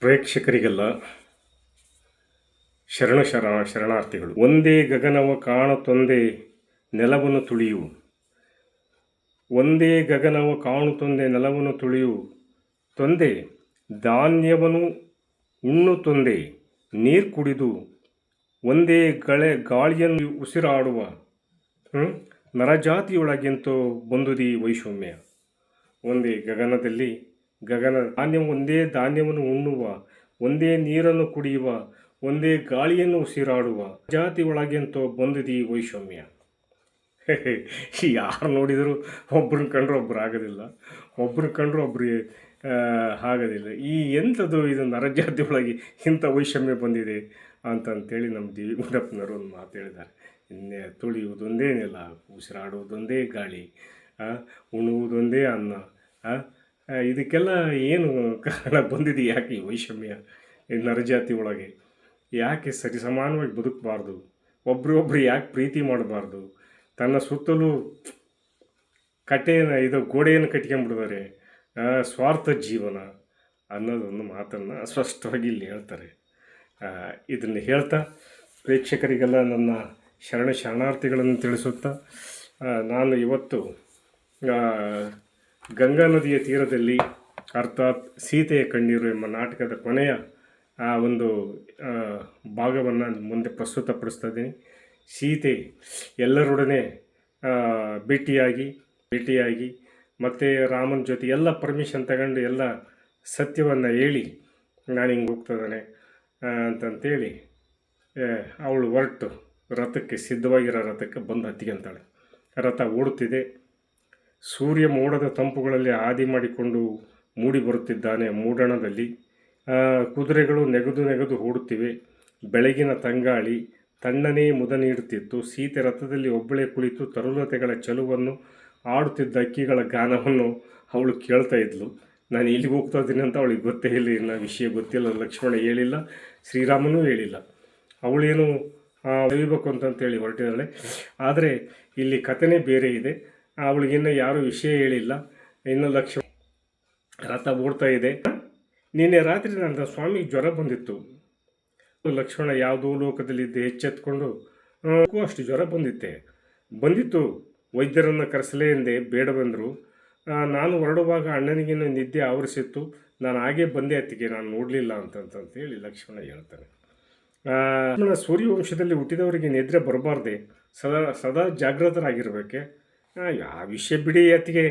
ಪ್ರೇಕ್ಷಕರಿಗೆಲ್ಲ ಶರಣ ಶರಣ ಶರಣಾರ್ಥಿಗಳು. ಒಂದೇ ಗಗನವ ಕಾಣುತ್ತೊಂದೇ ನೆಲವನ್ನು ತುಳಿಯು ಒಂದೇ ಗಗನವ ಕಾಣುತ್ತೊಂದೇ ನೆಲವನ್ನು ತುಳಿಯು ತೊಂದೆ, ಧಾನ್ಯವನ್ನು ಉಣ್ಣು ತೊಂದೆ, ನೀರು ಕುಡಿದು ಒಂದೇ ಗಳೆ ಗಾಳಿಯನ್ನು ಉಸಿರಾಡುವ? ನರಜಾತಿಯೊಳಗೆಂತೋ ಬಂದುದಿ ವೈಷಮ್ಯ. ಒಂದೇ ಗಗನದಲ್ಲಿ ಗಗನ, ಧಾನ್ಯ ಒಂದೇ ಧಾನ್ಯವನ್ನು ಉಣ್ಣುವ, ಒಂದೇ ನೀರನ್ನು ಕುಡಿಯುವ, ಒಂದೇ ಗಾಳಿಯನ್ನು ಉಸಿರಾಡುವ, ಜಾತಿ ಒಳಗೆಂತೋ ಬಂದಿದೆ ಈ ವೈಷಮ್ಯ ಯಾರು ನೋಡಿದರೂ ಒಬ್ಬರನ್ನ ಕಂಡ್ರೆ ಒಬ್ಬರು ಆಗೋದಿಲ್ಲ. ಒಬ್ಬರನ್ನ ಕಂಡ್ರೆ ಒಬ್ಬರು ಆಗೋದಿಲ್ಲ. ಈ ಎಂಥದ್ದು ಇದು ನರಜಾತಿ ಒಳಗೆ ಇಂಥ ವೈಷಮ್ಯ ಬಂದಿದೆ ಅಂತಂತೇಳಿ ನಮ್ಮ ದೇವಿ ಗುಂಡಪ್ಪನವರು ಒಂದು ಮಾತು ಹೇಳಿದ್ದಾರೆ. ಇನ್ನೇ ತುಳಿಯುವುದೊಂದೇನಿಲ್ಲ ಉಸಿರಾಡುವುದೊಂದೇ ಗಾಳಿ ಉಣ್ಣುವುದೊಂದೇ ಅನ್ನ ಇದಕ್ಕೆಲ್ಲ ಏನು ಕಾರಣ ಬಂದಿದೆ? ಯಾಕೆ ಈ ವೈಷಮ್ಯ ಈ ನರಜಾತಿ ಒಳಗೆ? ಯಾಕೆ ಸರಿಸಮಾನವಾಗಿ ಬದುಕಬಾರ್ದು? ಒಬ್ರಿಗೊಬ್ರು ಯಾಕೆ ಪ್ರೀತಿ ಮಾಡಬಾರ್ದು? ತನ್ನ ಸುತ್ತಲೂ ಕಟ್ಟೆಯನ್ನು, ಇದು ಗೋಡೆಯನ್ನು ಕಟ್ಕೊಂಡ್ಬಿಡಿದಾರೆ ಸ್ವಾರ್ಥ ಜೀವನ ಅನ್ನೋದೊಂದು ಮಾತನ್ನು ಸ್ಪಷ್ಟವಾಗಿ ಇಲ್ಲಿ ಹೇಳ್ತಾರೆ. ಇದನ್ನು ಹೇಳ್ತಾ ಪ್ರೇಕ್ಷಕರಿಗೆಲ್ಲ ನನ್ನ ಶರಣ ಶರಣಾರ್ಥಿಗಳನ್ನು ತಿಳಿಸುತ್ತಾ ನಾನು ಇವತ್ತು ಗಂಗಾ ನದಿಯ ತೀರದಲ್ಲಿ ಅರ್ಥಾತ್ ಸೀತೆಯ ಕಣ್ಣೀರು ಎಂಬ ನಾಟಕದ ಕೊನೆಯ ಆ ಒಂದು ಭಾಗವನ್ನು ಮುಂದೆ ಪ್ರಸ್ತುತಪಡಿಸ್ತಾ ಇದ್ದೀನಿ. ಸೀತೆ ಎಲ್ಲರೊಡನೆ ಭೇಟಿಯಾಗಿ ಭೇಟಿಯಾಗಿ ಮತ್ತು ರಾಮನ ಜೊತೆ ಎಲ್ಲ ಪರ್ಮಿಷನ್ ತಗೊಂಡು ಎಲ್ಲ ಸತ್ಯವನ್ನು ಹೇಳಿ ನಾನು ಹಿಂಗೆ ಹೋಗ್ತದಾನೆ ಅಂತಂತೇಳಿ ಅವಳು ಹೊರಟು. ರಥಕ್ಕೆ ಸಿದ್ಧವಾಗಿರೋ ರಥಕ್ಕೆ ಬಂದು ಹತ್ತಿಗೆಂತಾಳೆ ರಥ ಓಡುತ್ತಿದೆ. ಸೂರ್ಯ ಮೋಡದ ತಂಪುಗಳಲ್ಲಿ ಆದಿ ಮಾಡಿಕೊಂಡು ಮೂಡಿ ಬರುತ್ತಿದ್ದಾನೆ ಮೂಡಣದಲ್ಲಿ. ಕುದುರೆಗಳು ನೆಗೆದು ನೆಗೆದು ಓಡುತ್ತಿವೆ. ಬೆಳಗಿನ ತಂಗಾಳಿ ತಣ್ಣನೇ ಮುದ ನೀಡುತ್ತಿತ್ತು. ಸೀತೆ ರಥದಲ್ಲಿ ಒಬ್ಬಳೇ ಕುಳಿತು ತರುಲತೆಗಳ ಚಲುವನ್ನು ಆಡುತ್ತಿದ್ದ ಅಕ್ಕಿಗಳ ಗಾನವನ್ನು ಅವಳು ಕೇಳ್ತಾ ಇದ್ಲು. ನಾನು ಎಲ್ಲಿಗೆ ಹೋಗ್ತಾ ಇದ್ದೀನಿ ಅಂತ ಅವಳಿಗೆ ಗೊತ್ತೇ ಇಲ್ಲ. ಇನ್ನು ವಿಷಯ ಗೊತ್ತಿಲ್ಲ. ಲಕ್ಷ್ಮಣ ಹೇಳಿಲ್ಲ. ಶ್ರೀರಾಮನೂ ಹೇಳಿಲ್ಲ. ಅವಳೇನು ದೈವಬೇಕು ಅಂತಂತೇಳಿ ಹೊರಟಿದ್ದಾಳೆ. ಆದರೆ ಇಲ್ಲಿ ಕಥೆನೇ ಬೇರೆ ಇದೆ. ಅವಳಿಗಿನ್ನ ಯಾರೂ ವಿಷಯ ಹೇಳಿಲ್ಲ. ಇನ್ನು ಲಕ್ಷ ರಥ ಓಡ್ತಾ ಇದೆ. ನಿನ್ನೆ ರಾತ್ರಿ ನನ್ನ ಸ್ವಾಮಿಗೆ ಜ್ವರ ಬಂದಿತ್ತು. ಲಕ್ಷ್ಮಣ ಯಾವುದೋ ಲೋಕದಲ್ಲಿದ್ದೆ ಹೆಚ್ಚೆತ್ಕೊಂಡು ಅಷ್ಟು ಜ್ವರ ಬಂದಿತ್ತೆ. ಬಂದಿತ್ತು. ವೈದ್ಯರನ್ನು ಕರೆಸಲೇ ಎಂದೇ ಬೇಡ ಬಂದರು. ನಾನು ಹೊರಡುವಾಗ ಅಣ್ಣನಿಗಿನ ನಿದ್ದೆ ಆವರಿಸಿತ್ತು. ನಾನು ಹಾಗೇ ಬಂದೆ ಅತ್ತಿಗೆ. ನಾನು ನೋಡಲಿಲ್ಲ ಅಂತಂತಂತೇಳಿ ಲಕ್ಷ್ಮಣ ಹೇಳ್ತಾನೆ. ಸೂರ್ಯವಂಶದಲ್ಲಿ ಹುಟ್ಟಿದವರಿಗೆ ನಿದ್ರೆ ಬರಬಾರ್ದೆ. ಸದಾ ಸದಾ ಜಾಗೃತರಾಗಿರಬೇಕೆ ಆ, ವಿಷಯ ಬಿಡಿ ಅತ್ತಿಗೆ.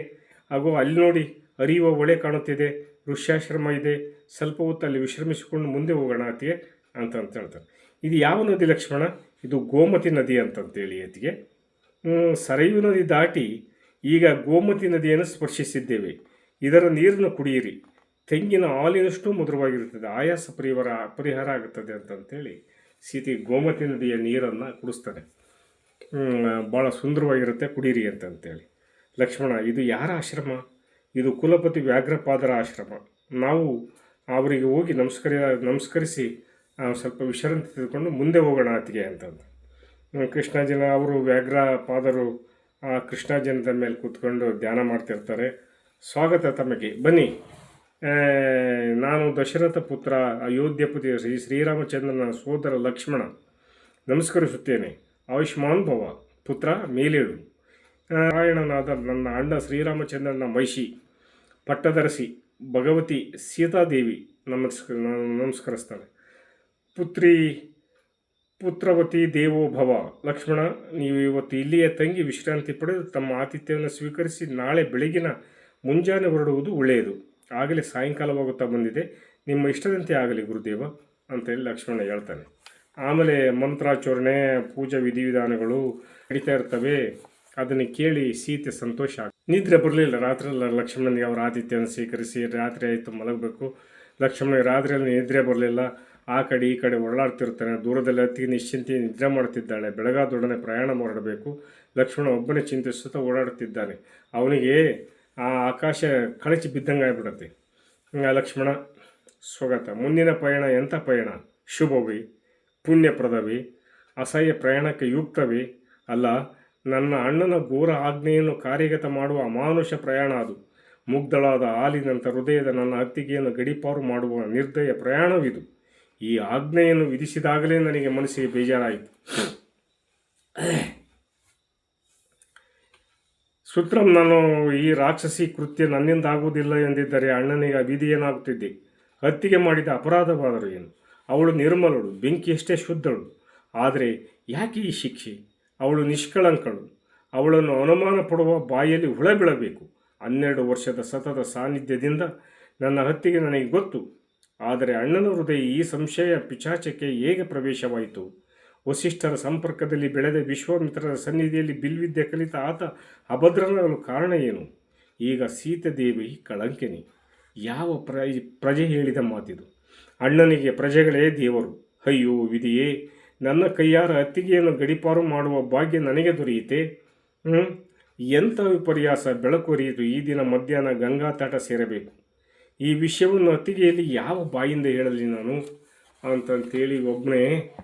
ಹಾಗೂ ಅಲ್ಲಿ ನೋಡಿ ಅರಿಯುವ ಒಳೆ ಕಾಣುತ್ತಿದೆ. ಋಷ್ಯಾಶ್ರಮ ಇದೆ. ಸ್ವಲ್ಪ ಹೊತ್ತು ಅಲ್ಲಿ ವಿಶ್ರಮಿಸಿಕೊಂಡು ಮುಂದೆ ಹೋಗೋಣ ಅತ್ತಿಗೆ ಅಂತ ಅಂತ ಹೇಳ್ತಾರೆ. ಇದು ಯಾವ ನದಿ ಲಕ್ಷ್ಮಣ? ಇದು ಗೋಮತಿ ನದಿ ಅಂತಂತೇಳಿ ಅತ್ತಿಗೆ. ಹ್ಮ್, ಸರಯು ನದಿ ದಾಟಿ ಈಗ ಗೋಮತಿ ನದಿಯನ್ನು ಸ್ಪರ್ಶಿಸಿದ್ದೇವೆ. ಇದರ ನೀರನ್ನು ಕುಡಿಯಿರಿ. ತೆಂಗಿನ ಹಾಲಿನಷ್ಟು ಮಧುರವಾಗಿರುತ್ತದೆ. ಆಯಾಸ ಪರಿಹಾರ ಪರಿಹಾರ ಆಗುತ್ತದೆ ಅಂತಂತೇಳಿ ಸೀತೆ ಗೋಮತಿ ನದಿಯ ನೀರನ್ನು ಕುಡಿಸ್ತಾನೆ ಭಾಳ ಸುಂದರವಾಗಿರುತ್ತೆ, ಕುಡೀರಿ ಅಂತಂತೇಳಿ. ಲಕ್ಷ್ಮಣ, ಇದು ಯಾರ ಆಶ್ರಮ? ಇದು ಕುಲಪತಿ ವ್ಯಾಘ್ರಪಾದರ ಆಶ್ರಮ. ನಾವು ಅವರಿಗೆ ಹೋಗಿ ನಮಸ್ಕರಿ, ನಮಸ್ಕರಿಸಿ ಸ್ವಲ್ಪ ವಿಶ್ರಾಂತಿ ತೆಗೆದುಕೊಂಡು ಮುಂದೆ ಹೋಗೋಣ ಆತಿಗೆ ಅಂತಂದು. ಕೃಷ್ಣಾಜನ ಅವರು ವ್ಯಾಘ್ರಪಾದರು, ಆ, ಕೃಷ್ಣಾಜಿನದ ಮೇಲೆ ಕೂತ್ಕೊಂಡು ಧ್ಯಾನ ಮಾಡ್ತಿರ್ತಾರೆ. ಸ್ವಾಗತ ತಮಗೆ. ಬನ್ನಿ. ನಾನು ದಶರಥ ಪುತ್ರ, ಅಯೋಧ್ಯಪತಿ ಶ್ರೀ ಶ್ರೀರಾಮಚಂದ್ರನ ಸೋದರ ಲಕ್ಷ್ಮಣ. ನಮಸ್ಕರಿಸುತ್ತೇನೆ. ಆಯುಷ್ಮಾನ್ ಭವ ಪುತ್ರ ಮೇಲೇಳು. ನಾರಾಯಣನಾದ ನನ್ನ ಅಣ್ಣ ಶ್ರೀರಾಮಚಂದ್ರನ ಮಹಿಷಿ ಪಟ್ಟದರಸಿ ಭಗವತಿ ಸೀತಾದೇವಿ ನಮಸ್ಕ, ನಮಸ್ಕರಿಸ್ತಾಳೆ. ಪುತ್ರಿ, ಪುತ್ರವತಿ ದೇವೋ ಭವ. ಲಕ್ಷ್ಮಣ, ನೀವು ಇವತ್ತು ಇಲ್ಲಿಯೇ ತಂಗಿ ವಿಶ್ರಾಂತಿ ಪಡೆದು ತಮ್ಮ ಆತಿಥ್ಯವನ್ನು ಸ್ವೀಕರಿಸಿ ನಾಳೆ ಬೆಳಗಿನ ಮುಂಜಾನೆ ಹೊರಡುವುದು ಒಳ್ಳೆಯದು. ಆಗಲೇ ಸಾಯಂಕಾಲವಾಗುತ್ತಾ ಬಂದಿದೆ. ನಿಮ್ಮ ಇಷ್ಟದಂತೆ ಆಗಲಿ ಗುರುದೇವ, ಅಂತೇಳಿ ಲಕ್ಷ್ಮಣ ಹೇಳ್ತಾನೆ. ಆಮೇಲೆ ಮಂತ್ರಾಚರಣೆ, ಪೂಜಾ ವಿಧಿವಿಧಾನಗಳು ನಡೀತಾ ಇರ್ತವೆ. ಅದನ್ನು ಕೇಳಿ ಸೀತೆ ಸಂತೋಷ ಆಗ ನಿದ್ರೆ ಬರಲಿಲ್ಲ. ರಾತ್ರಿಯಲ್ಲ ಲಕ್ಷ್ಮಣನಿಗೆ ಅವರ ಆತಿಥ್ಯವನ್ನು ಸ್ವೀಕರಿಸಿ ರಾತ್ರಿ ಆಯಿತು ಮಲಗಬೇಕು. ಲಕ್ಷ್ಮಣ ರಾತ್ರಿಯಲ್ಲಿ ನಿದ್ರೆ ಬರಲಿಲ್ಲ. ಆ ಕಡೆ ಈ ಕಡೆ ಓಡಾಡ್ತಿರ್ತಾನೆ. ದೂರದಲ್ಲಿ ಅತಿ ನಿಶ್ಚಿಂತೆ ನಿದ್ರೆ ಮಾಡುತ್ತಿದ್ದಾಳೆ ಬೆಳಗಾದೊಡನೆ ಪ್ರಯಾಣ ಮಾಡಬೇಕು. ಲಕ್ಷ್ಮಣ ಒಬ್ಬನೇ ಚಿಂತಿಸುತ್ತಾ ಓಡಾಡುತ್ತಿದ್ದಾನೆ ಅವನಿಗೆ ಆ ಆಕಾಶ ಕಳಚಿ ಬಿದ್ದಂಗೆ ಆಗ್ಬಿಡುತ್ತೆ. ಲಕ್ಷ್ಮಣ, ಸ್ವಾಗತ. ಮುಂದಿನ ಪಯಣ ಎಂಥ ಪಯಣ? ಶುಭವೇ ಪುಣ್ಯಪ್ರದವೇ, ಅಸಹ್ಯ ಪ್ರಯಾಣಕ್ಕೆ ಯುಕ್ತವೇ ಅಲ್ಲ, ನನ್ನ ಅಣ್ಣನ ಘೋರ ಆಜ್ಞೆಯನ್ನು ಕಾರ್ಯಗತ ಮಾಡುವ ಅಮಾನುಷ ಪ್ರಯಾಣ ಅದು. ಮುಗ್ಧಳಾದ ಹಾಲಿನಂಥ ಹೃದಯದ ನನ್ನ ಅತ್ತಿಗೆಯನ್ನು ಗಡಿಪಾರು ಮಾಡುವ ನಿರ್ದಯ ಪ್ರಯಾಣವಿದು. ಈ ಆಜ್ಞೆಯನ್ನು ವಿಧಿಸಿದಾಗಲೇ ನನಗೆ ಮನಸ್ಸಿಗೆ ಬೇಜಾರಾಯಿತು. ಸುತ್ರಂ ನಾನು ಈ ರಾಕ್ಷಸಿ ಕೃತ್ಯ ನನ್ನಿಂದ ಆಗುವುದಿಲ್ಲ ಎಂದಿದ್ದರೆ ಅಣ್ಣನಿಗೆ ಅವಿಧಿಯೇನಾಗುತ್ತಿದ್ದೆ. ಹತ್ತಿಗೆ ಮಾಡಿದ ಅಪರಾಧವಾದರೂ ಏನು? ಅವಳು ನಿರ್ಮಲಳು, ಬೆಂಕಿಯಷ್ಟೇ ಶುದ್ಧಳು. ಆದರೆ ಯಾಕೆ ಈ ಶಿಕ್ಷೆ? ಅವಳು ನಿಷ್ಕಳಂಕಳು. ಅವಳನ್ನು ಅನುಮಾನ ಪಡುವ ಬಾಯಲ್ಲಿ ಹುಳ ಬೀಳಬೇಕು. ಹನ್ನೆರಡು ವರ್ಷದ ಸತತ ಸಾನ್ನಿಧ್ಯದಿಂದ ನನ್ನ ಹತ್ತಿಗೆ ನನಗೆ ಗೊತ್ತು. ಆದರೆ ಅಣ್ಣನ ಹೃದಯ ಈ ಸಂಶಯ ಪಿಚಾಚಕ್ಕೆ ಹೇಗೆ ಪ್ರವೇಶವಾಯಿತು? ವಸಿಷ್ಠರ ಸಂಪರ್ಕದಲ್ಲಿ ಬೆಳೆದ ವಿಶ್ವಮಿತ್ರರ ಸನ್ನಿಧಿಯಲ್ಲಿ ಬಿಲ್ವಿದ್ಯೆ ಕಲಿತ ಆತ ಅಭದ್ರನಾಗಲು ಕಾರಣ ಏನು? ಈಗ ಸೀತಾದೇವಿ ಕಳಂಕಿನಿ. ಯಾವ ಪ್ರಜೆ ಪ್ರಜೆ ಹೇಳಿದ ಮಾತಿದು? ಅಣ್ಣನಿಗೆ ಪ್ರಜೆಗಳೇ ದೇವರು. ಅಯ್ಯೋ ವಿಧಿಯೇ, ನನ್ನ ಕೈಯಾರ ಅತ್ತಿಗೆಯನ್ನು ಗಡಿಪಾರು ಮಾಡುವ ಭಾಗ್ಯ ನನಗೆ ದೊರೆಯಿತೆ? ಎಂಥ ವಿಪರ್ಯಾಸ ಬೆಳಕು ಹರಿಯಿತು ಈ ದಿನ ಮಧ್ಯಾಹ್ನ ಗಂಗಾ ತಟ ಸೇರಬೇಕು. ಈ ವಿಷಯವನ್ನು ಅತ್ತಿಗೆಯಲ್ಲಿ ಯಾವ ಬಾಯಿಂದ ಹೇಳಲಿ ನಾನು? ಅಂತಂತೇಳಿ ಒಬ್ಬನೇ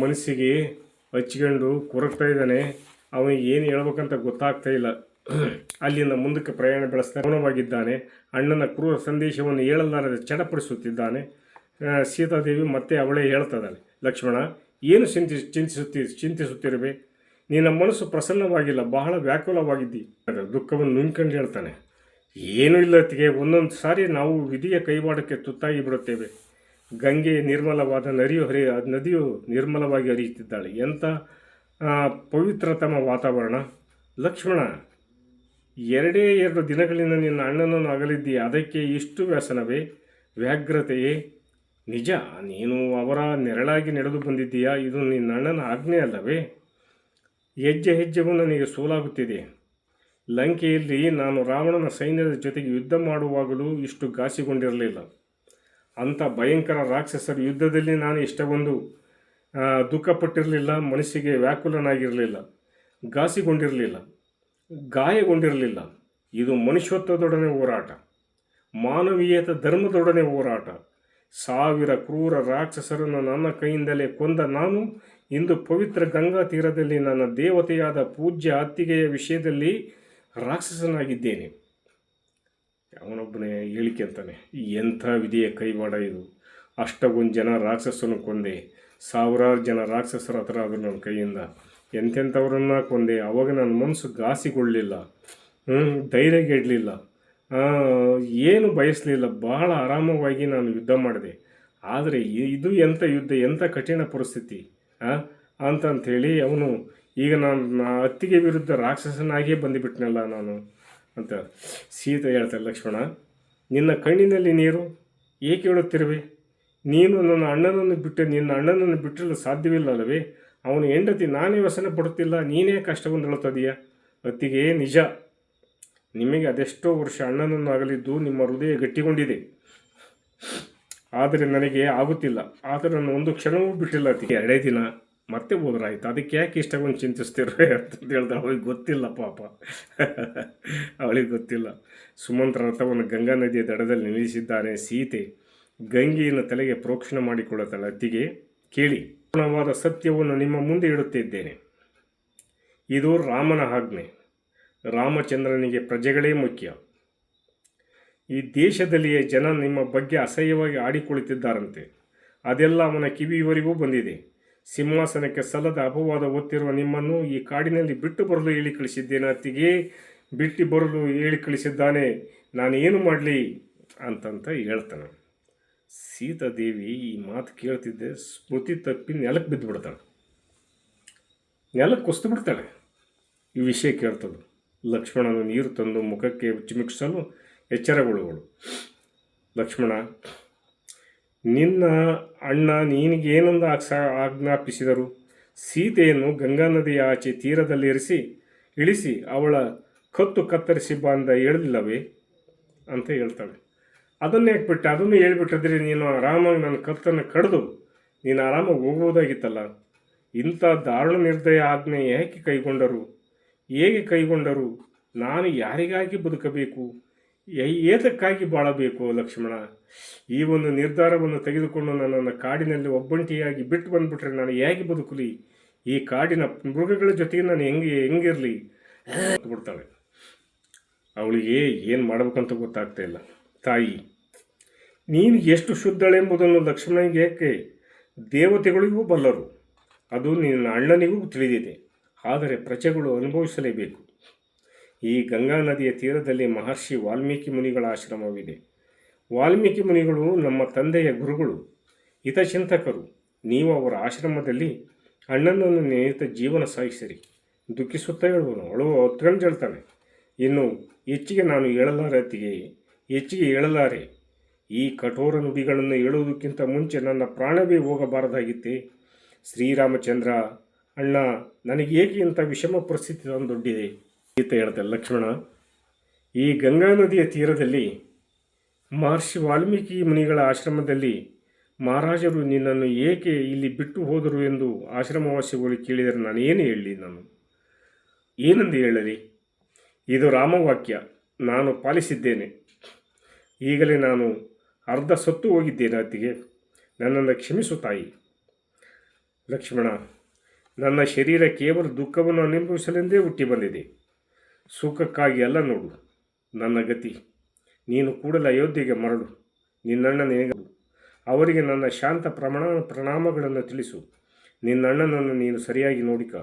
ಮನಸ್ಸಿಗೆ ಹಚ್ಕೊಂಡು ಕೊರಗ್ತಾ ಇದ್ದಾನೆ. ಅವನಿಗೆ ಏನು ಹೇಳ್ಬೇಕಂತ ಗೊತ್ತಾಗ್ತಾ ಇಲ್ಲ. ಅಲ್ಲಿಂದ ಮುಂದಕ್ಕೆ ಪ್ರಯಾಣ ಬೆಳೆಸ್ತಾ ಮೌನವಾಗಿದ್ದಾನೆ. ಅಣ್ಣನ ಕ್ರೂರ ಸಂದೇಶವನ್ನು ಹೇಳಲಾರದೆ ಚಡಪಡಿಸುತ್ತಿದ್ದಾನೆ. ಸೀತಾದೇವಿ ಮತ್ತೆ ಅವಳೇ ಹೇಳ್ತದಾಳೆ, ಲಕ್ಷ್ಮಣ, ಏನು ಚಿಂತಿ, ಚಿಂತಿಸುತ್ತಿ, ಚಿಂತಿಸುತ್ತಿರುವೆ? ನಿನ್ನ ಮನಸ್ಸು ಪ್ರಸನ್ನವಾಗಿಲ್ಲ, ಬಹಳ ವ್ಯಾಕುಲವಾಗಿದ್ದಿ. ದುಃಖವನ್ನು ನುಂಗ್ಕೊಂಡು ಹೇಳ್ತಾನೆ, ಏನೂ ಇಲ್ಲತ್ತಿಗೆ ಒಂದೊಂದು ಸಾರಿ ನಾವು ವಿಧಿಯ ಕೈವಾಡಕ್ಕೆ ತುತ್ತಾಗಿ ಬಿಡುತ್ತೇವೆ. ಗಂಗೆ ನಿರ್ಮಲವಾದ ನರಿಯು ಹರಿ ನದಿಯು ನಿರ್ಮಲವಾಗಿ ಹರಿಯುತ್ತಿದ್ದಾಳೆ. ಎಂಥ ಪವಿತ್ರತಮ ವಾತಾವರಣ. ಲಕ್ಷ್ಮಣ, ಎರಡೇ ಎರಡು ದಿನಗಳಿಂದ ನಿನ್ನ ಅಣ್ಣನನ್ನು ಅಗಲಿದ್ದೀಯ? ಅದಕ್ಕೆ ಇಷ್ಟು ವ್ಯಾಸನವೇ? ವ್ಯಾಘ್ರತೆಯೇ? ನಿಜ, ನೀನು ಅವರ ನೆರಳಾಗಿ ನಡೆದು ಬಂದಿದ್ದೀಯಾ? ಇದು ನಿನ್ನ ಅಣ್ಣನ ಆಜ್ಞೆ ಅಲ್ಲವೇ? ಹೆಜ್ಜೆ ಹೆಜ್ಜೆಗೂ ನನಗೆ ಸೋಲಾಗುತ್ತಿದೆ. ಲಂಕೆಯಲ್ಲಿ ನಾನು ರಾವಣನ ಸೈನ್ಯದ ಜೊತೆಗೆ ಯುದ್ಧ ಮಾಡುವಾಗಲೂ ಇಷ್ಟು ಘಾಸಿಗೊಂಡಿರಲಿಲ್ಲ. ಅಂಥ ಭಯಂಕರ ರಾಕ್ಷಸರ ಯುದ್ಧದಲ್ಲಿ ನಾನು ಇಷ್ಟೊಂದು ದುಃಖಪಟ್ಟಿರಲಿಲ್ಲ, ಮನಸ್ಸಿಗೆ ವ್ಯಾಕುಲನಾಗಿರಲಿಲ್ಲ, ಘಾಸಿಗೊಂಡಿರಲಿಲ್ಲ, ಗಾಯಗೊಂಡಿರಲಿಲ್ಲ. ಇದು ಮನುಷ್ಯತ್ವದೊಡನೆ ಹೋರಾಟ, ಮಾನವೀಯತ ಧರ್ಮದೊಡನೆ ಹೋರಾಟ. ಸಾವಿರ ಕ್ರೂರ ರಾಕ್ಷಸರನ್ನು ನನ್ನ ಕೈಯಿಂದಲೇ ಕೊಂದ ನಾನು ಇಂದು ಪವಿತ್ರ ಗಂಗಾ ತೀರದಲ್ಲಿ ನನ್ನ ದೇವತೆಯಾದ ಪೂಜ್ಯ ಅತ್ತಿಗೆಯ ವಿಷಯದಲ್ಲಿ ರಾಕ್ಷಸನಾಗಿದ್ದೇನೆ. ಅವನೊಬ್ಬನೇ ಹೇಳಿಕೆ ಅಂತಾನೆ ಎಂಥ ವಿಧಿಯ ಕೈವಾಡ ಇದು. ಅಷ್ಟೊಂದು ಜನ ರಾಕ್ಷಸನ್ನು ಕೊಂದೆ, ಸಾವಿರಾರು ಜನ ರಾಕ್ಷಸರ ಹತ್ರ ಅದು ನನ್ನ ಕೈಯಿಂದ. ಎಂತೆಂಥವ್ರನ್ನ ಕೊಂದೆ, ಅವಾಗ ನನ್ನ ಮನಸ್ಸು ಘಾಸಿಗೊಳ್ಳಲಿಲ್ಲ ಧೈರ್ಯಗೆಡಲಿಲ್ಲ. ಏನು ಬಯಸಲಿಲ್ಲ. ಬಹಳ ಆರಾಮವಾಗಿ ನಾನು ಯುದ್ಧ ಮಾಡಿದೆ. ಆದರೆ ಇದು ಎಂಥ ಯುದ್ಧ ಎಂಥ ಕಠಿಣ ಪರಿಸ್ಥಿತಿ? ಅಂತಂಥೇಳಿ ಅವನು, ಈಗ ನಾನು ಅತ್ತಿಗೆ ವಿರುದ್ಧ ರಾಕ್ಷಸನಾಗಿಯೇ ಬಂದುಬಿಟ್ನಲ್ಲ ನಾನು, ಅಂತ ಸೀತೆ ಹೇಳ್ತಾರೆ ಲಕ್ಷ್ಮಣ, ನಿನ್ನ ಕಣ್ಣಿನಲ್ಲಿ ನೀರು, ಏಕೆ ಹೇಳುತ್ತಿರುವೆ? ನೀನು ನನ್ನ ಅಣ್ಣನನ್ನು ಬಿಟ್ಟು, ನಿನ್ನ ಅಣ್ಣನನ್ನು ಬಿಟ್ಟಲು ಅಲ್ಲವೇ ಅವನು ಹೆಂಡತಿ, ನಾನೇ ವ್ಯಸನ ಪಡುತ್ತಿಲ್ಲ, ನೀನೇ ಕಷ್ಟವನ್ನು ಹೇಳುತ್ತದೆಯಾ ಅತ್ತಿಗೆ ನಿಜ ನಿಮಗೆ ಅದೆಷ್ಟೋ ವರ್ಷ ಅಣ್ಣನನ್ನು ಆಗಲಿದ್ದು ನಿಮ್ಮ ಹೃದಯ ಗಟ್ಟಿಗೊಂಡಿದೆ. ಆದರೆ ನನಗೆ ಆಗುತ್ತಿಲ್ಲ. ಆದರೆ ನಾನು ಒಂದು ಕ್ಷಣವೂ ಬಿಟ್ಟಿಲ್ಲ ಅದಕ್ಕೆ ಎರಡೇ ದಿನ ಮತ್ತೆ ಹೋದ್ರಾಯ್ತು. ಅದಕ್ಕೆ ಯಾಕೆ ಇಷ್ಟೊಂದು ಚಿಂತಿಸ್ತಿರೋ ಅಂತ ಹೇಳ್ದೆ, ಅವಳಿಗೆ ಗೊತ್ತಿಲ್ಲ ಪಾಪ. ಅವಳಿಗೆ ಗೊತ್ತಿಲ್ಲ. ಸುಮಂತ್ರ ರಥವನ್ನು ಗಂಗಾ ನದಿಯ ದಡದಲ್ಲಿ ನಿಲ್ಲಿಸಿದ್ದಾನೆ ಸೀತೆ ಗಂಗೆಯನ್ನು ತಲೆಗೆ ಪ್ರೋಕ್ಷಣ ಮಾಡಿಕೊಳ್ಳುತ್ತಾಳೆ. ಅತ್ತಿಗೆ ಕೇಳಿ, ಪೂರ್ಣವಾದ ಸತ್ಯವನ್ನು ನಿಮ್ಮ ಮುಂದೆ ಇಡುತ್ತಿದ್ದೇನೆ. ಇದು ರಾಮನ ಆಜ್ಞೆ. ರಾಮಚಂದ್ರನಿಗೆ ಪ್ರಜೆಗಳೇ ಮುಖ್ಯ. ಈ ದೇಶದಲ್ಲಿಯೇ ಜನ ನಿಮ್ಮ ಬಗ್ಗೆ ಅಸಹ್ಯವಾಗಿ ಆಡಿಕೊಳ್ಳುತ್ತಿದ್ದಾರಂತೆ. ಅದೆಲ್ಲ ಅವನ ಕಿವಿಯವರೆಗೂ ಬಂದಿದೆ. ಸಿಂಹಾಸನಕ್ಕೆ ಸಲ್ಲದ ಅಪವಾದ ಹೊತ್ತಿರುವ ನಿಮ್ಮನ್ನು ಈ ಕಾಡಿನಲ್ಲಿ ಬಿಟ್ಟು ಬರಲು ಹೇಳಿ ಕಳಿಸಿದ್ದೇನೆ ಅತ್ತಿಗೆ. ಬಿಟ್ಟು ಬರಲು ಹೇಳಿ ಕಳಿಸಿದ್ದಾನೆ. ಏನು ಮಾಡಲಿ? ಅಂತಂತ ಹೇಳ್ತಾನೆ. ಸೀತಾದೇವಿ ಈ ಮಾತು ಕೇಳ್ತಿದ್ದೆ. ಸ್ಮೃತಿ ತಪ್ಪಿ ನೆಲಕ್ಕೆ ಬಿದ್ದು ಬಿಡ್ತಾಳೆ ನೆಲಕ್ಕೆ ಕುಸ್ತು ಬಿಡ್ತಾಳೆ. ಈ ವಿಷಯ ಕೇಳ್ತದೆ ಲಕ್ಷ್ಮಣನು ನೀರು ತಂದು ಮುಖಕ್ಕೆ ಚಿಮುಕಿಸಲು ಎಚ್ಚರಗೊಳ್ಳುವಳು. ಲಕ್ಷ್ಮಣ, ನಿನ್ನ ಅಣ್ಣ ನೀನಿಗೇನೆಂದು ಆಕ್ಸ, ಆಜ್ಞಾಪಿಸಿದರು? ಸೀತೆಯನ್ನು ಗಂಗಾ ನದಿಯ ಆಚೆ ತೀರದಲ್ಲಿ ಇರಿಸಿ, ಇಳಿಸಿ ಅವಳ ಕತ್ತು ಕತ್ತರಿಸಿ ಬಂದ ಹೇಳಲಿಲ್ಲವೇ ಅಂತ ಹೇಳ್ತಾಳೆ. ಅದನ್ನು ಯಾಕೆ ಅದನ್ನು ಹೇಳ್ಬಿಟ್ಟಿದ್ರೆ ನೀನು ಆರಾಮಾಗಿ ನನ್ನ ಕತ್ತನ್ನು ಕಡಿದು, ನೀನು ಆರಾಮಾಗಿ ಹೋಗುವುದಾಗಿತ್ತಲ್ಲ. ಇಂಥ ದಾರುಣ ನಿರ್ದಯ ಆಜ್ಞೆ ಯಾಕೆ ಕೈಗೊಂಡರು? ಹೇಗೆ ಕೈಗೊಂಡರು? ನಾನು ಯಾರಿಗಾಗಿ ಬದುಕಬೇಕು? ಏತಕ್ಕಾಗಿ ಬಾಳಬೇಕು ಲಕ್ಷ್ಮಣ? ಈ ಒಂದು ನಿರ್ಧಾರವನ್ನು ತೆಗೆದುಕೊಂಡು ನನ್ನನ್ನು ಕಾಡಿನಲ್ಲಿ ಒಬ್ಬಂಟಿಯಾಗಿ ಬಿಟ್ಟು ಬಂದುಬಿಟ್ರೆ ನಾನು ಹೇಗೆ ಬದುಕಲಿ? ಈ ಕಾಡಿನ ಮೃಗಗಳ ಜೊತೆಗೆ ನಾನು ಹೆಂಗೆ, ಹೆಂಗಿರಲಿ? ಬಿಡ್ತಾಳೆ. ಅವಳಿಗೆ ಏನು ಮಾಡಬೇಕಂತ ಗೊತ್ತಾಗ್ತಾ ಇಲ್ಲ. ತಾಯಿ, ನೀನು ಎಷ್ಟು ಶುದ್ಧಳೆಂಬುದನ್ನು ಲಕ್ಷ್ಮಣನಿಗೆ ಏಕೆ ದೇವತೆಗಳಿಗೂ ಬಲ್ಲರು. ಅದು ನಿನ್ನ ಅಣ್ಣನಿಗೂ ತಿಳಿದಿದೆ. ಆದರೆ ಪ್ರಜೆಗಳು ಅನುಭವಿಸಲೇಬೇಕು. ಈ ಗಂಗಾ ನದಿಯ ತೀರದಲ್ಲಿ ಮಹರ್ಷಿ ವಾಲ್ಮೀಕಿ ಮುನಿಗಳ ಆಶ್ರಮವಿದೆ. ವಾಲ್ಮೀಕಿ ಮುನಿಗಳು ನಮ್ಮ ತಂದೆಯ ಗುರುಗಳು, ಹಿತಚಿಂತಕರು. ನೀವು ಅವರ ಆಶ್ರಮದಲ್ಲಿ ಅಣ್ಣನನ್ನು ನೇತ ಜೀವನ ಸಾಗಿಸಿರಿ. ದುಃಖಿಸುತ್ತಾ ಹೇಳುವನು ಅವಳು ಹೊತ್ಕೊಂಡು ಇನ್ನು ಹೆಚ್ಚಿಗೆ ನಾನು ಹೇಳಲಾರತಿಗೆ ಹೆಚ್ಚಿಗೆ ಹೇಳಲಾರೆ. ಈ ಕಠೋರ ನುಡಿಗಳನ್ನು ಹೇಳುವುದಕ್ಕಿಂತ ಮುಂಚೆ ನನ್ನ ಪ್ರಾಣವೇ ಹೋಗಬಾರದಾಗಿತ್ತೆ. ಶ್ರೀರಾಮಚಂದ್ರ ಅಣ್ಣ, ನನಗೆ ಏಕೆ ಇಂಥ ವಿಷಮ ಪರಿಸ್ಥಿತಿ ದೊಡ್ಡಿದೆ? ಗೀತೆ ಹೇಳ್ತಾರೆ ಲಕ್ಷ್ಮಣ, ಈ ಗಂಗಾ ನದಿಯ ತೀರದಲ್ಲಿ ಮಹರ್ಷಿ ವಾಲ್ಮೀಕಿ ಮುನಿಗಳ ಆಶ್ರಮದಲ್ಲಿ ಮಹಾರಾಜರು ನಿನ್ನನ್ನು ಏಕೆ ಇಲ್ಲಿ ಬಿಟ್ಟು ಹೋದರು ಎಂದು ಆಶ್ರಮವಾಸಿಗಳು ಕೇಳಿದರೆ ನಾನು ಏನು ಹೇಳಲಿ ನಾನು? ಏನೆಂದು ಹೇಳಲಿ? ಇದು ರಾಮವಾಕ್ಯ, ನಾನು ಪಾಲಿಸಿದ್ದೇನೆ. ಈಗಲೇ ನಾನು ಅರ್ಧ ಸತ್ತು ಹೋಗಿದ್ದೇನೆ ಅತ್ತಿಗೆ. ನನ್ನನ್ನು ಕ್ಷಮಿಸು ತಾಯಿ. ಲಕ್ಷ್ಮಣ ನನ್ನ ಶರೀರ ಕೇವಲ ದುಃಖವನ್ನು ಅನುಭವಿಸಲೆಂದೇ ಹುಟ್ಟಿ ಬಂದಿದೆ. ಸುಖಕ್ಕಾಗಿ ಅಲ್ಲ ನೋಡು, ನನ್ನ ಗತಿ. ನೀನು ಕೂಡಲೇ ಅಯೋಧ್ಯೆಗೆ ಮರಳು ನಿನ್ನಣ್ಣನಿಗೆ ಅವರಿಗೆ ನನ್ನ ಶಾಂತ ಪ್ರಮಾಣ ಪ್ರಣಾಮಗಳನ್ನು ತಿಳಿಸು. ನಿನ್ನಣ್ಣನನ್ನು ನೀನು ಸರಿಯಾಗಿ ನೋಡಿಕ.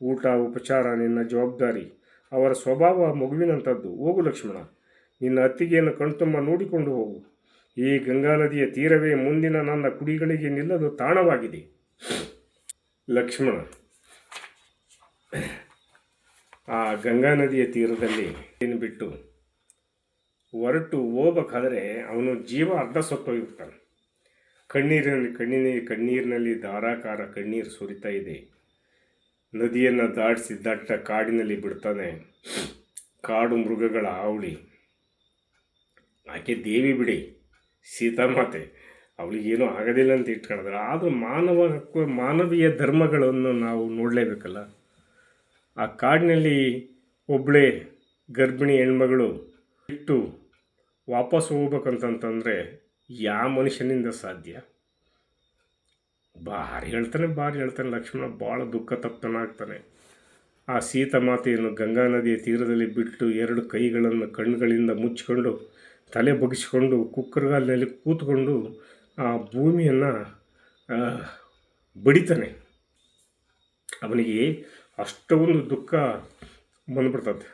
ಊಟ, ಉಪಚಾರ, ನಿನ್ನ ಜವಾಬ್ದಾರಿ, ಅವರ ಸ್ವಭಾವ ಮಗುವಿನಂಥದ್ದು. ಹೋಗು ಲಕ್ಷ್ಮಣ, ನಿನ್ನ ಅತ್ತಿಗೆಯನ್ನು ಕಣ್ತುಂಬ ನೋಡಿಕೊಂಡು ಹೋಗು. ಈ ಗಂಗಾ ನದಿಯ ತೀರವೇ ಮುಂದಿನ ನನ್ನ ಕುಡಿಗಳಿಗೆ ನಿಲ್ಲದು ತಾಣವಾಗಿದೆ. ಲಕ್ಷ್ಮಣ ಆ ಗಂಗಾ ನದಿಯ ತೀರದಲ್ಲಿ ಏನು ಬಿಟ್ಟು ಹೊರಟು ಹೋಗ್ಬೇಕಾದ್ರೆ ಅವನು ಜೀವ ಅರ್ಧ ಸತ್ತೋಗಿರ್ತಾನೆ ಕಣ್ಣೀರಿನಲ್ಲಿ, ಕಣ್ಣಿನ, ಕಣ್ಣೀರಿನಲ್ಲಿ ಧಾರಾಕಾರ ಕಣ್ಣೀರು ಸುರಿತಾ ಇದೆ. ನದಿಯನ್ನು ದಾಟಿಸಿ ದಟ್ಟ ಕಾಡಿನಲ್ಲಿ ಬಿಡ್ತಾನೆ. ಕಾಡು ಮೃಗಗಳ ಹಾವಳಿ. ಆಕೆ ದೇವಿ ಬಿಡಿ, ಸೀತಾಮಾತೆ, ಅವಳಿಗೇನೂ ಆಗೋದಿಲ್ಲ ಅಂತ ಇಟ್ಕೊಳ್ತಾರೆ ಆದರೂ ಮಾನವ ಮಾನವೀಯ ಧರ್ಮಗಳನ್ನು ನಾವು ನೋಡಲೇಬೇಕಲ್ಲ? ಆ ಕಾಡಿನಲ್ಲಿ ಒಬ್ಬಳೇ ಗರ್ಭಿಣಿ ಹೆಣ್ಮಗಳು ಬಿಟ್ಟು ವಾಪಸ್ ಹೋಗ್ಬೇಕಂತಂತಂದರೆ ಯಾವ ಮನುಷ್ಯನಿಂದ ಸಾಧ್ಯ? ಭಾರಿ ಹೇಳ್ತಾನೆ ಭಾರಿ ಹೇಳ್ತಾನೆ ಲಕ್ಷ್ಮಣ. ಭಾಳ ದುಃಖ ತಪ್ತನಾಗ್ತಾನೆ ಆ ಸೀತಾಮಾತೆಯನ್ನು ಗಂಗಾ ನದಿಯ ತೀರದಲ್ಲಿ ಬಿಟ್ಟು ಎರಡು ಕೈಗಳನ್ನು ಕಣ್ಣುಗಳಿಂದ ಮುಚ್ಚಿಕೊಂಡು, ತಲೆ ಬಗ್ಗಿಸ್ಕೊಂಡು, ಕುಕ್ಕರ್ಗಾಲಿನಲ್ಲಿ ಕೂತ್ಕೊಂಡು ಆ ಭೂಮಿಯನ್ನು ಬಡಿತಾನೆ. ಅವನಿಗೆ ಅಷ್ಟೊಂದು ದುಃಖ ಬಂದ್ಬಿಡ್ತದೆ.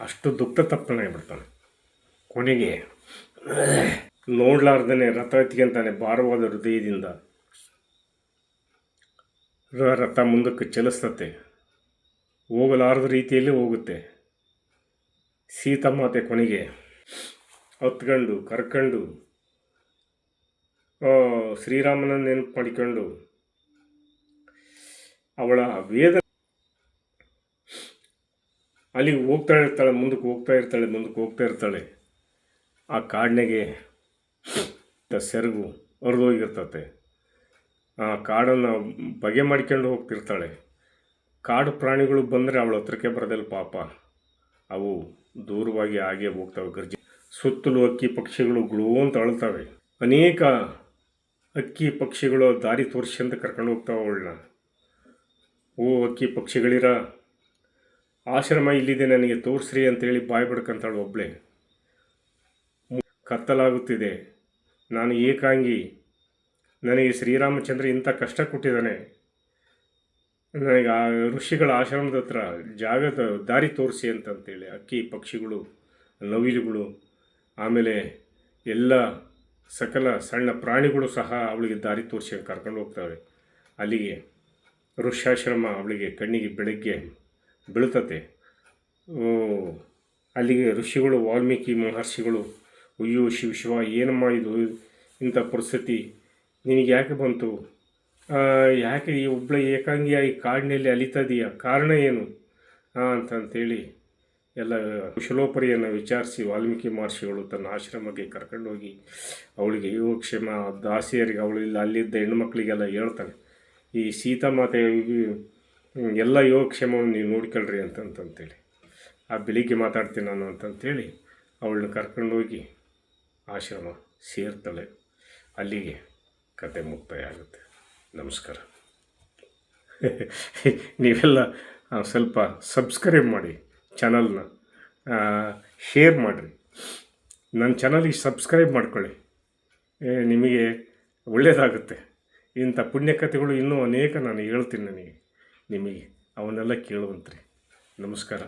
ಅಷ್ಟು ದುಃಖ ತಪ್ಪನಾಗಿಬಿಡ್ತಾನೆ ಕೊನೆಗೆ ನೋಡ್ಲಾರ್ದೇ ರಥ ಎತ್ಕೊಂತಾನೆ ಭಾರವಾದ ಹೃದಯದಿಂದ ರಥ ಮುಂದಕ್ಕೆ ಚಲಿಸ್ತತೆ. ಹೋಗಲಾರದ ರೀತಿಯಲ್ಲಿ ಹೋಗುತ್ತೆ. ಸೀತಮಾತೆ ಕೊನೆಗೆ ಹೊತ್ಕೊಂಡು, ಕರ್ಕೊಂಡು ಶ್ರೀರಾಮನ ನೆನಪು ಮಾಡಿಕೊಂಡು ಅವಳ ವೇದ ಅಲ್ಲಿಗೆ ಹೋಗ್ತಾ ಇರ್ತಾಳೆ, ಮುಂದಕ್ಕೆ ಹೋಗ್ತಾ ಇರ್ತಾಳೆ, ಮುಂದಕ್ಕೆ ಹೋಗ್ತಾ ಇರ್ತಾಳೆ. ಆ ಕಾಡಿನಾಗೆ ಸೆರಗು ಹರಿದೋಗಿರ್ತತೆ. ಆ ಕಾಡನ್ನು ಬಗೆ ಮಾಡ್ಕೊಂಡು ಹೋಗ್ತಿರ್ತಾಳೆ. ಕಾಡು ಪ್ರಾಣಿಗಳು ಬಂದರೆ ಅವಳ ಹತ್ರಕ್ಕೆ ಬರೋದಿಲ್ಲ ಪಾಪ. ಅವು ದೂರವಾಗಿ ಹಾಗೆ ಹೋಗ್ತವೆ, ಗರ್ಜಿ. ಸುತ್ತಲೂ ಅಕ್ಕಿ ಪಕ್ಷಿಗಳು ಗುಳು ಅಂತ ಅಳ್ತವೆ ಅನೇಕ ಅಕ್ಕಿ ಪಕ್ಷಿಗಳು ದಾರಿ ತೋರಿಸಿ ಅಂತ ಕರ್ಕೊಂಡು ಹೋಗ್ತಾವೆ ಅವಳನ್ನ. ಓ, ಅಕ್ಕಿ ಪಕ್ಷಿಗಳಿರ? ಆಶ್ರಮ ಇಲ್ಲಿದೆ ನನಗೆ ತೋರಿಸ್ರಿ ಅಂತೇಳಿ ಬಾಯಿ ಬಿಡ್ಕಂತಾಳು ಒಬ್ಬಳೆ ಕತ್ತಲಾಗುತ್ತಿದೆ. ನಾನು ಏಕಾಂಗಿ. ನನಗೆ ಶ್ರೀರಾಮಚಂದ್ರ ಇಂಥ ಕಷ್ಟ ಕೊಟ್ಟಿದ್ದಾನೆ. ನನಗೆ ಆ ಋಷಿಗಳ ಆಶ್ರಮದ ಹತ್ರ ಜಾಗದ ದಾರಿ ತೋರಿಸಿ ಅಂತಂತೇಳಿ ಅಕ್ಕಿ ಪಕ್ಷಿಗಳು, ನವಿಲುಗಳು, ಆಮೇಲೆ ಎಲ್ಲ ಸಕಲ ಸಣ್ಣ ಪ್ರಾಣಿಗಳು ಸಹ ಅವಳಿಗೆ ದಾರಿ ತೋರಿಸಿ ಕರ್ಕೊಂಡು ಹೋಗ್ತವೆ ಅಲ್ಲಿಗೆ. ಋಷ್ಯಾಶ್ರಮ ಅವಳಿಗೆ ಕಣ್ಣಿಗೆ ಬೆಳಗ್ಗೆ ಬೀಳ್ತತೆ ಅಲ್ಲಿಗೆ ಋಷಿಗಳು, ವಾಲ್ಮೀಕಿ ಮಹರ್ಷಿಗಳು, ಅಯ್ಯೋ, ಶಿವ ಶಿವ, ಏನಮ್ಮ ಇದು? ಇಂಥ ಪರಿಸ್ಥಿತಿ ನಿನಗೆ ಯಾಕೆ ಬಂತು? ಯಾಕೆ ಈ ಒಬ್ಬಳ ಏಕಾಂಗಿಯಾಗಿ ಕಾಡಿನಲ್ಲಿ ಅಲಿತದೀಯ ಕಾರಣ ಏನು? ಅಂತಂತೇಳಿ ಎಲ್ಲ ಕುಶಲೋಪರಿಯನ್ನು ವಿಚಾರಿಸಿ ವಾಲ್ಮೀಕಿ ಮಹರ್ಷಿಗಳು ತನ್ನ ಆಶ್ರಮಕ್ಕೆ ಕರ್ಕೊಂಡೋಗಿ ಅವಳಿಗೆ ಯೋಗಕ್ಷೇಮ ದಾಸಿಯರಿಗೆ ಅವಳಿಲ್ಲ ಅಲ್ಲಿದ್ದ ಅಲ್ಲಿದ್ದ ಹೆಣ್ಮಕ್ಳಿಗೆಲ್ಲ ಹೇಳ್ತಾನೆ ಈ ಸೀತಾಮಾತೆ ಎಲ್ಲ ಯೋಗಕ್ಷೇಮವನ್ನು ನೀವು ನೋಡ್ಕೊಳ್ರಿ ಅಂತಂತಂತೇಳಿ ಆ ಬೆಳಿಗ್ಗೆ ಮಾತಾಡ್ತೀನಿ ನಾನು ಅಂತಂತೇಳಿ ಅವಳನ್ನ ಕರ್ಕೊಂಡೋಗಿ ಆಶ್ರಮ ಸೇರ್ತಾಳೆ. ಅಲ್ಲಿಗೆ ಕತೆ ಮುಕ್ತಾಯ ಆಗುತ್ತೆ. ನಮಸ್ಕಾರ. ನೀವೆಲ್ಲ ಸ್ವಲ್ಪ ಸಬ್ಸ್ಕ್ರೈಬ್ ಮಾಡಿ ಚಾನಲ್ನ ಶೇರ್ ಮಾಡಿರಿ. ನನ್ನ ಚಾನಲಿಗೆ ಸಬ್ಸ್ಕ್ರೈಬ್ ಮಾಡ್ಕೊಳ್ಳಿ. ನಿಮಗೆ ಒಳ್ಳೆಯದಾಗುತ್ತೆ ಇಂಥ ಪುಣ್ಯಕಥೆಗಳು ಇನ್ನೂ ಅನೇಕ ನಾನು ಹೇಳ್ತೀನಿ ನನಗೆ ನಿಮಗೆ ಅವನ್ನೆಲ್ಲ ಕೇಳುವಂತ್ರಿ. ನಮಸ್ಕಾರ.